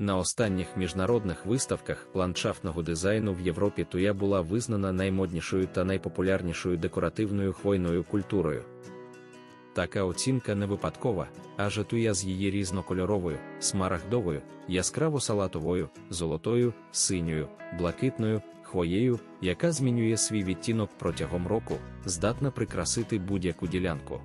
На останніх міжнародних виставках ландшафтного дизайну в Європі туя була визнана наймоднішою та найпопулярнішою декоративною хвойною культурою. Така оцінка не випадкова, адже туя з її різнокольоровою, смарагдовою, яскраво салатовою, золотою, синьою, блакитною, хвоєю, яка змінює свій відтінок протягом року, здатна прикрасити будь-яку ділянку.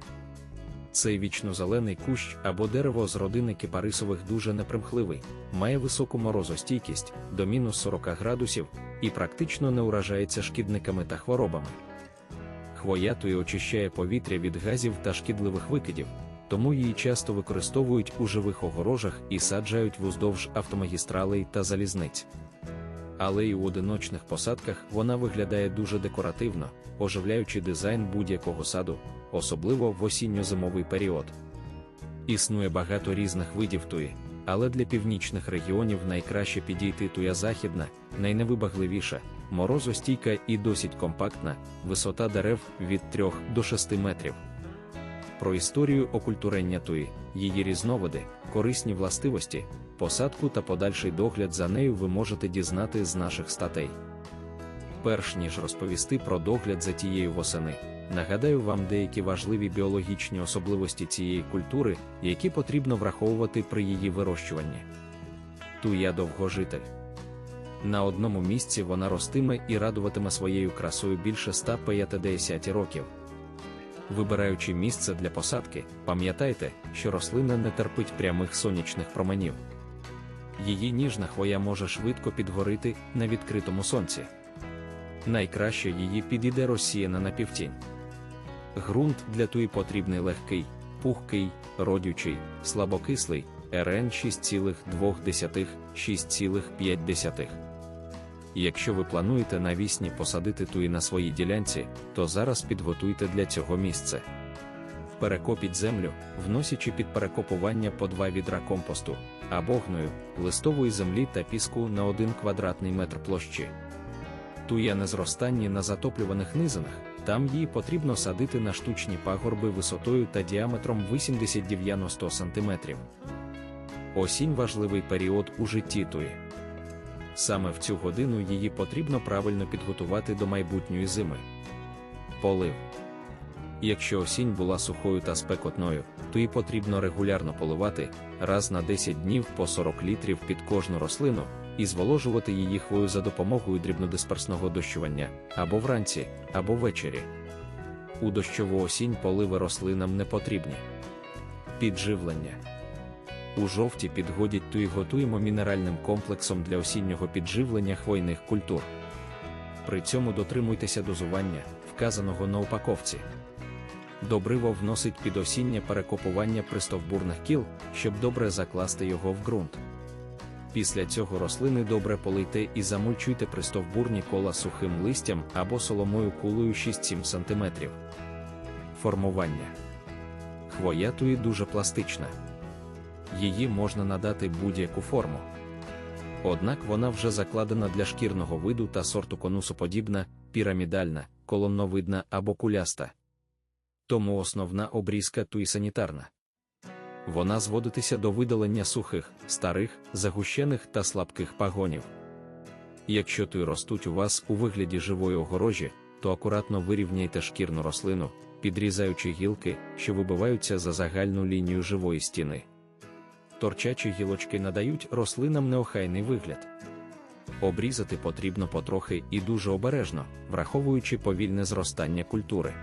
Цей вічнозелений кущ або дерево з родини кипарисових дуже непримхливий, має високу морозостійкість до мінус 40 градусів і практично не уражається шкідниками та хворобами. Хвоятою очищає повітря від газів та шкідливих викидів, тому її часто використовують у живих огорожах і саджають вуздовж автомагістралей та залізниць. Але і у одиночних посадках вона виглядає дуже декоративно, оживляючи дизайн будь-якого саду, особливо в осінньо-зимовий період. Існує багато різних видів туї, але для північних регіонів найкраще підійти туя західна, найневибагливіша, морозостійка і досить компактна, висота дерев від 3 до 6 метрів. Про історію окультурення туї, її різновиди, корисні властивості, посадку та подальший догляд за нею ви можете дізнати з наших статей. Перш ніж розповісти про догляд за тією восени, нагадаю вам деякі важливі біологічні особливості цієї культури, які потрібно враховувати при її вирощуванні. Туя довгожитель. На одному місці вона ростиме і радуватиме своєю красою більше 150 років. Вибираючи місце для посадки, пам'ятайте, що рослина не терпить прямих сонячних променів. Її ніжна хвоя може швидко підгорити на відкритому сонці. Найкраще її підійде розсіяна на півтінь. Грунт для туї потрібний легкий, пухкий, родючий, слабокислий, РН 6,2, 6,5. Якщо ви плануєте навісні посадити туї на своїй ділянці, то зараз підготуйте для цього місце. Перекопіть землю, вносячи під перекопування по два відра компосту або гною, листової землі та піску на 1 квадратний метр площі. Туя на зростанні на затоплюваних низинах, там її потрібно садити на штучні пагорби висотою та діаметром 80-90 см. Осінь важливий період у житті туї. Саме в цю годину її потрібно правильно підготувати до майбутньої зими. Полив. Якщо осінь була сухою та спекотною, то її потрібно регулярно поливати раз на 10 днів по 40 літрів під кожну рослину і зволожувати її хвою за допомогою дрібнодисперсного дощування або вранці, або ввечері. У дощову осінь поливи рослинам не потрібні. Підживлення. У жовті підгодять ту і готуємо мінеральним комплексом для осіннього підживлення хвойних культур. При цьому дотримуйтеся дозування, вказаного на упаковці. Добриво вносить під осіннє перекопування пристовбурних кіл, щоб добре закласти його в ґрунт. Після цього рослини добре полийте і замульчуйте пристовбурні кола сухим листям або соломою кулею 6-7 см. Формування хвоя туї дуже пластична її можна надати будь-яку форму. Однак вона вже закладена для шкірного виду та сорту конусоподібна, пірамідальна, колонновидна або куляста. Тому основна обрізка туї санітарна. Вона зводитися до видалення сухих, старих, загущених та слабких пагонів. Якщо туї ростуть у вас у вигляді живої огорожі, то акуратно вирівняйте шкірну рослину, підрізаючи гілки, що вибиваються за загальну лінію живої стіни торчачі гілочки надають рослинам неохайний вигляд. Обрізати потрібно потрохи і дуже обережно, враховуючи повільне зростання культури.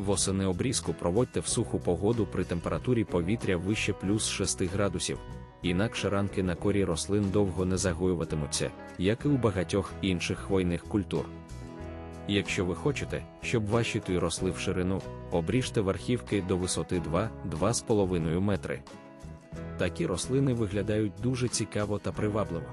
Восени обрізку проводьте в суху погоду при температурі повітря вище плюс 6 градусів, інакше ранки на корі рослин довго не загоюватимуться, як і у багатьох інших хвойних культур. Якщо ви хочете, щоб ваші туї росли в ширину, обріжте верхівки до висоти 2-2,5 метри такі рослини виглядають дуже цікаво та привабливо.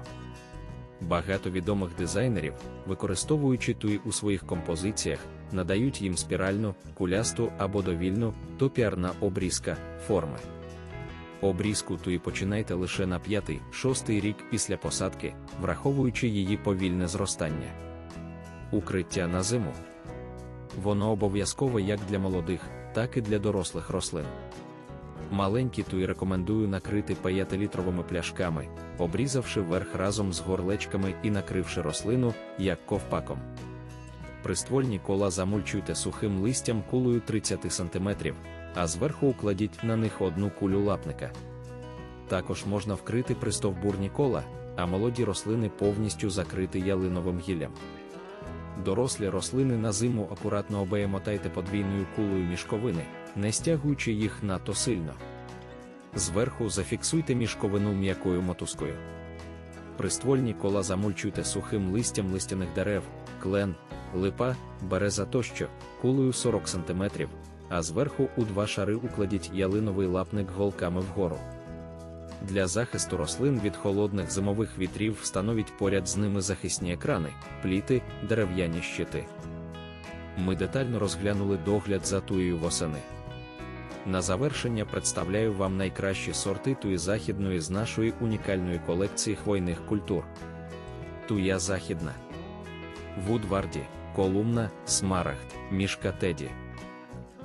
Багато відомих дизайнерів, використовуючи туї у своїх композиціях, надають їм спіральну, кулясту або довільну, топіарна обрізка форми. Обрізку туї починайте лише на 5-6 рік після посадки, враховуючи її повільне зростання. Укриття на зиму. Воно обов'язкове як для молодих, так і для дорослих рослин. Маленькі туї рекомендую накрити 5-літровими пляшками, обрізавши верх разом з горлечками і накривши рослину, як ковпаком. Приствольні кола замульчуйте сухим листям кулею 30 см, а зверху укладіть на них одну кулю лапника. Також можна вкрити пристовбурні кола, а молоді рослини повністю закрити ялиновим гіллям. Дорослі рослини на зиму акуратно обеємотайте подвійною кулею мішковини, не стягуючи їх надто сильно. Зверху зафіксуйте мішковину м'якою мотузкою. Приствольні кола замульчуйте сухим листям листяних дерев, клен, липа, береза тощо, кулею 40 см, а зверху у два шари укладіть ялиновий лапник голками вгору. Для захисту рослин від холодних зимових вітрів встановіть поряд з ними захисні екрани, пліти, дерев'яні щити. Ми детально розглянули догляд за туєю восени. На завершення представляю вам найкращі сорти туї західної з нашої унікальної колекції хвойних культур. Туя західна, Вудварді, Колумна, Смарагд, Мішка Теді.